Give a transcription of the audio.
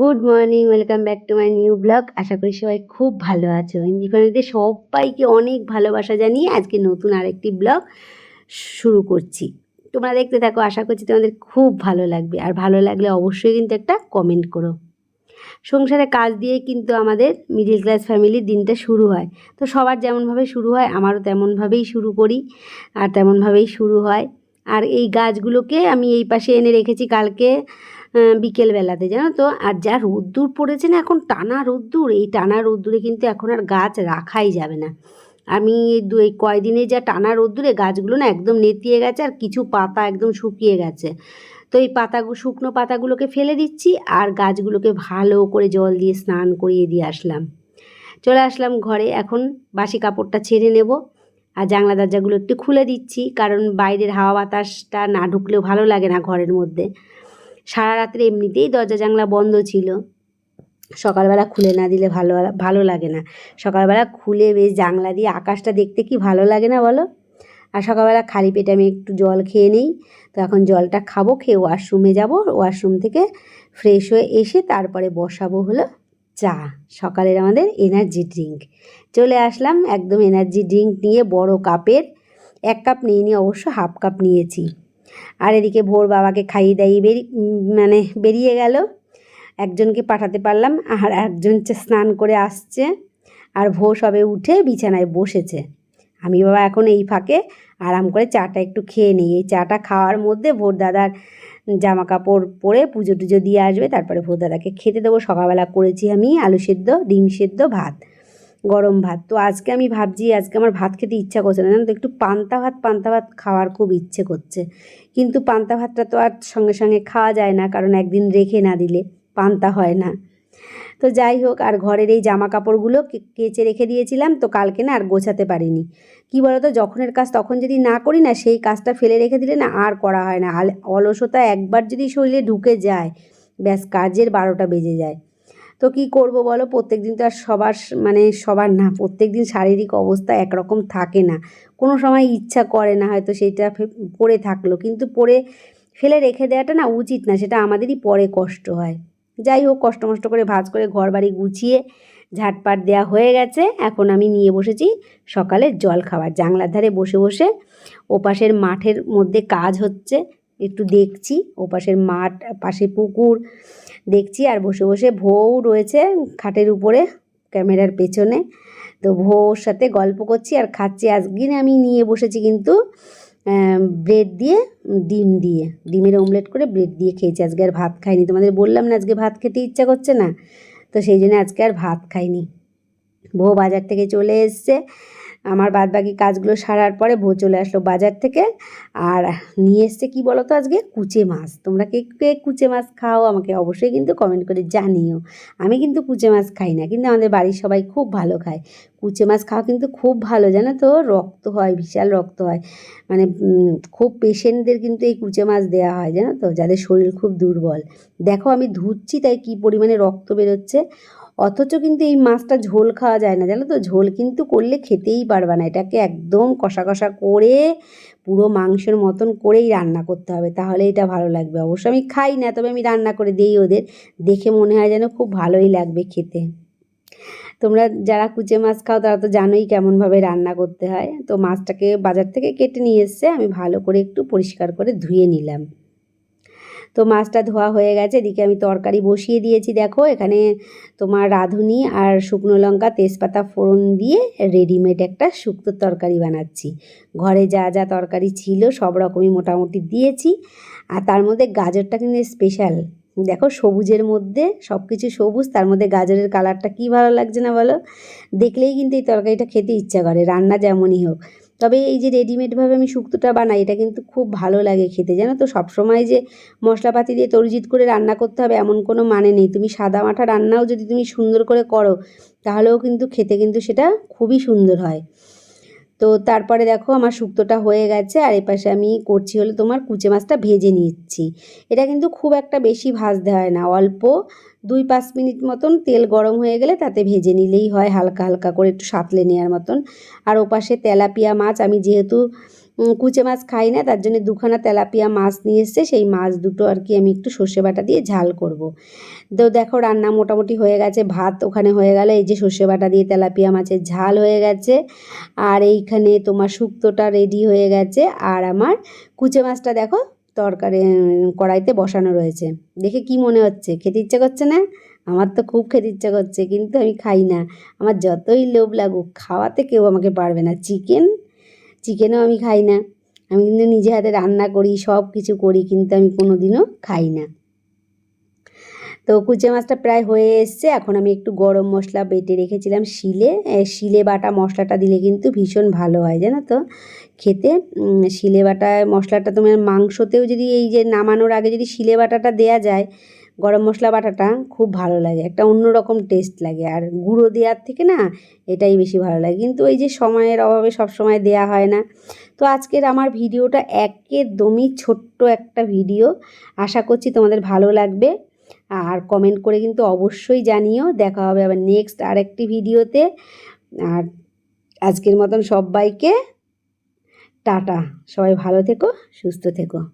Good morning welcome back to my new blog আশা করি সবাই খুব ভালো আছো। ইন্ডিপেন্ডেন্টে সবাইকে অনেক ভালোবাসা জানিয়ে আজকে নতুন আরেকটি ব্লগ শুরু করছি। তোমরা দেখতে থাকো, আশা করছি তোমাদের খুব ভালো লাগবে। আর ভালো লাগলে অবশ্যই কিন্তু একটা কমেন্ট করো। সংসারে কাজ দিয়ে কিন্তু আমাদের মিডিল ক্লাস ফ্যামিলির দিনটা শুরু হয়। তো সবার যেমনভাবে শুরু হয়, আমারও তেমনভাবেই শুরু করি, আর তেমনভাবেই শুরু হয়। আর এই গাছগুলোকে আমি এই পাশে এনে রেখেছি, কালকে বিকেলবেলাতে, জানো তো? আর যা রোদ্দুর পড়েছে না, এখন টানা রোদ্দুর। এই টানা রোদ্দুরে কিন্তু এখন আর গাছ রাখাই যাবে না। আমি এই কয়দিনে যা টানা রোদ্দুরে গাছগুলো না একদম নেতিয়ে গেছে আর কিছু পাতা একদম শুকিয়ে গেছে। তো এই পাতাগুলো শুকনো পাতাগুলোকে ফেলে দিচ্ছি আর গাছগুলোকে ভালো করে জল দিয়ে স্নান করিয়ে দিয়ে আসলাম। চলে আসলাম ঘরে। এখন বাসি কাপড়টা ছেড়ে নেব আর জানলা দরজাগুলো একটু খুলে দিচ্ছি কারণ বাইরের হাওয়া বাতাসটা না ঢুকলেও ভালো লাগে না ঘরের মধ্যে। সারা রাত্রে এমনিতেই দরজা জানলা বন্ধ ছিল। সকালবেলা খুলে না দিলে ভালো ভালো লাগে না। সকালবেলা খুলে বেশ জানলা দিয়ে আকাশটা দেখতে কি ভালো লাগে না বলো? আর সকালবেলা খালি পেটে আমি একটু জল খেয়ে নিই। তো এখন জলটা খাব, খেয়ে ওয়াশরুমে যাব। ওয়াশরুম থেকে ফ্রেশ হয়ে এসে তারপরে বসাবো হলো চা, সকালের আমাদের এনার্জি ড্রিঙ্ক। চলে আসলাম একদম এনার্জি ড্রিঙ্ক নিয়ে বড় কাপের। এক কাপ নিয়ে নিয়ে অবশ্য হাফ কাপ নিয়েছি। আর এদিকে ভোর বাবাকে খাইয়ে দাইয়ে বেরি মানে বেরিয়ে গেল। একজনকে পাঠাতে পারলাম, আর একজন স্নান করে আসছে। আর ভোর সবে উঠে বিছানায় বসেছে। আমি বাবা এখন এই ফাঁকে আরাম করে চাটা একটু খেয়ে নিই। এই চাটা খাওয়ার মধ্যে ভোর দাদার জামা কাপড় পরে পুজো টুজো দিয়ে আসবে, তারপরে ভোর দাদাকে খেতে দেবো। সকালবেলা করেছি আমি আলু সেদ্ধ, ডিম সেদ্ধ, ভাত, গরম ভাত। তো আজকে আমি ভাবছি, আজকে আমার ভাত খেতে ইচ্ছা করছে না। জানো তো, একটু পান্তা ভাত পান্তা ভাত খাওয়ার খুব ইচ্ছে করছে। কিন্তু পান্তা ভাতটা তো আর সঙ্গে সঙ্গে খাওয়া যায় না, কারণ একদিন রেখে না দিলে পান্তা হয় না। তো যাই হোক, আর ঘরের এই জামা কাপড়গুলো কেচে রেখে দিয়েছিলাম, তো কালকে না আর গোছাতে পারিনি। কি বলতো, যখনের কাজ তখন যদি না করি না, সেই কাজটা ফেলে রেখে দিলে না আর করা হয় না। আল- অলসতা একবার যদি শরীরে ঢুকে যায়, ব্যাস কাজের বারোটা বেজে যায়। তো কি করব বলো? প্রত্যেক দিন তো আর সবার মানে সবার না প্রত্যেক দিন শারীরিক অবস্থা একরকম থাকে না। কোনো সময় ইচ্ছা করে না, হয়তো সেটা পড়ে থাকল। কিন্তু পড়ে ফেলে রেখে দেওয়াটা না উচিত না, সেটা আমাদেরই পরে কষ্ট হয়। যাই হোক, কষ্ট মষ্ট করে ভাজ করে ঘর বাড়ি গুছিয়ে ঝাটপাট দেওয়া হয়ে গেছে। এখন আমি নিয়ে বসেছি সকালের জল খাবার জানলার ধারে বসে বসে ওপাশের মাঠের মধ্যে কাজ হচ্ছে। একটু দেখছি, ওপাশের মাঠ, পাশে পুকুর দেখছি আর বসে বসে ভৌ রয়েছে খাটের উপরে, ক্যামেরার পেছনে। তো ভৌর সাথে গল্প করছি আর খাচ্ছি। আজকে আমি নিয়ে বসেছি কিন্তু ব্রেড দিয়ে, ডিম দিয়ে। ডিমের অমলেট করে ব্রেড দিয়ে খেয়েছি। আজকে আর ভাত খাইনি। তোমাদের বললাম না আজকে ভাত খেতে ইচ্ছা করছে না? তো সেই জন্য আজকে আর ভাত খাইনি। বউ বাজার থেকে চলে এসছে। আমার বাদ বাকি কাজগুলো সারার পরে ভো চলে আসলো বাজার থেকে। আর নিয়ে এসছে কি বলো তো আজকে? কুচে মাছ। তোমরা কে কে কুচে মাছ খাও আমাকে অবশ্যই কিন্তু কমেন্ট করে জানিও। আমি কিন্তু কুচে মাছ খাই না, কিন্তু আমাদের বাড়ির সবাই খুব ভালো খায়। কুচে মাছ খাওয়া কিন্তু খুব ভালো, জানো তো? রক্ত হয়, বিশাল রক্ত হয়। মানে খুব পেশেন্টদের কিন্তু এই কুচে মাছ দেওয়া হয়, জানো তো? যাদের শরীর খুব দুর্বল। দেখো, আমি ধুচ্ছি তাই কী পরিমাণে রক্ত বেরোচ্ছে। অথচ কিন্তু এই মাছটা ঝোল খাওয়া যায় না, জানো তো? ঝোল কিন্তু করলে খেতেই পারবে না। এটাকে একদম কষা কষা করে, পুরো মাংসের মতন করেই রান্না করতে হবে। তাহলে এটা ভালো লাগবে। অবশ্য আমি খাই না, তবে আমি রান্না করে দিই ওদের। দেখে মনে হয় যেন খুব ভালোই লাগবে খেতে। তোমরা যারা কুচে মাছ খাও, তারা তো জানোই কেমনভাবে রান্না করতে হয়। তো মাছটাকে বাজার থেকে কেটে নিয়ে এসছে, আমি ভালো করে একটু পরিষ্কার করে ধুয়ে নিলাম। তো মাছটা ধোয়া হয়ে গেছে, এদিকে আমি তরকারি বসিয়ে দিয়েছি, দেখো। এখানে তোমার রাঁধুনি আর শুকনো লঙ্কা, তেজপাতা, ফোড়ন দিয়ে রেডিমেড একটা শুক্তো তরকারি বানাচ্ছি। ঘরে যা যা তরকারি ছিল, সব রকমই মোটামুটি দিয়েছি। আর তার মধ্যে গাজরটা কিন্তু স্পেশাল দেখো সবুজের মধ্যে সব কিছু সবুজ, তার মধ্যে গাজরের কালারটা কি ভালো লাগছে না বলো? দেখলেই কিন্তু এই তরকারিটা খেতে ইচ্ছা করে, রান্না যেমনই হোক। তবে এই যে রেডিমেডভাবে আমি শুক্তোটা বানাই, এটা কিন্তু খুব ভালো লাগে খেতে। জানো তো, সবসময় যে মশলাপাতি দিয়ে তরিজিৎ করে রান্না করতে হবে এমন কোনো মানে নেই। তুমি সাদা মাঠা রান্নাও যদি তুমি সুন্দর করে করো, তাহলেও কিন্তু খেতে কিন্তু সেটা খুবই সুন্দর হয়। তো তারপরে দেখো আমার শুক্তোটা হয়ে গেছে আর এপাশে আমি করছি হলে তোমার কুচে মাছটা ভেজে নিচ্ছি। এটা কিন্তু খুব একটা বেশি ভাজতে হয় না, অল্প দুই পাঁচ মিনিট মতন তেল গরম হয়ে গেলে তাতে ভেজে নিলেই হয় হালকা হালকা করে একটু সাঁতলে নেওয়ার মতন। আর ওপাশে তেলাপিয়া মাছ আমি যেহেতু কুচে মাছ খাই না, তার জন্য দুখানা তেলাপিয়া মাছ নিয়ে এসছে, সেই মাছ দুটো আর কি আমি একটু সর্ষে বাটা দিয়ে ঝাল করব। তো দেখো রান্না মোটামুটি হয়ে গেছে, ভাত ওখানে হয়ে গেল, এই যে সর্ষে বাটা দিয়ে তেলাপিয়া মাছের ঝাল হয়ে গেছে, আর এইখানে তোমার শুক্তোটা রেডি হয়ে গেছে, আর আমার কুচে মাছটা দেখো তরকারি কড়াইতে বসানো রয়েছে। দেখে কি মনে হচ্ছে? খেতে ইচ্ছে করছে না? আমার তো খুব খেতে ইচ্ছে করছে, কিন্তু আমি খাই না। আমার যতই লোভ লাগুক, খাওয়াতে কেউ আমাকে পারবে না। চিকেন চিকেনও আমি খাই না। আমি কিন্তু নিজে হাতে রান্না করি, সব কিছু করি, কিন্তু আমি কোনো দিনও খাই না। তো কুচে মাছটা প্রায় হয়ে এসছে। এখন আমি একটু গরম মশলা বেটে রেখেছিলাম শিলে। শিলে বাটা মশলাটা দিলে কিন্তু ভীষণ ভালো হয়, জানো তো? খেতে শিলে বাটা মশলাটা তোমার মাংসতেও যদি এই যে নামানোর আগে যদি শিলে বাটাটা দেয়া যায় গরম মশলা বাটাটা খুব ভালো লাগে। একটা অন্যরকম টেস্ট লাগে। আর গুঁড়ো দেওয়ার থেকে না, এটাই বেশি ভালো লাগে। কিন্তু ওই যে সময়ের অভাবে সব সময় দেয়া হয় না। তো আজকের আমার ভিডিওটা একদমই ছোট্ট একটা ভিডিও। আশা করছি তোমাদের ভালো লাগবে। আর কমেন্ট করে কিন্তু অবশ্যই জানিও। দেখা হবে আবার নেক্সট আরেকটি ভিডিওতে। আর আজকের মতন সবাইকে টাটা। সবাই ভালো থেকো, সুস্থ থেকো।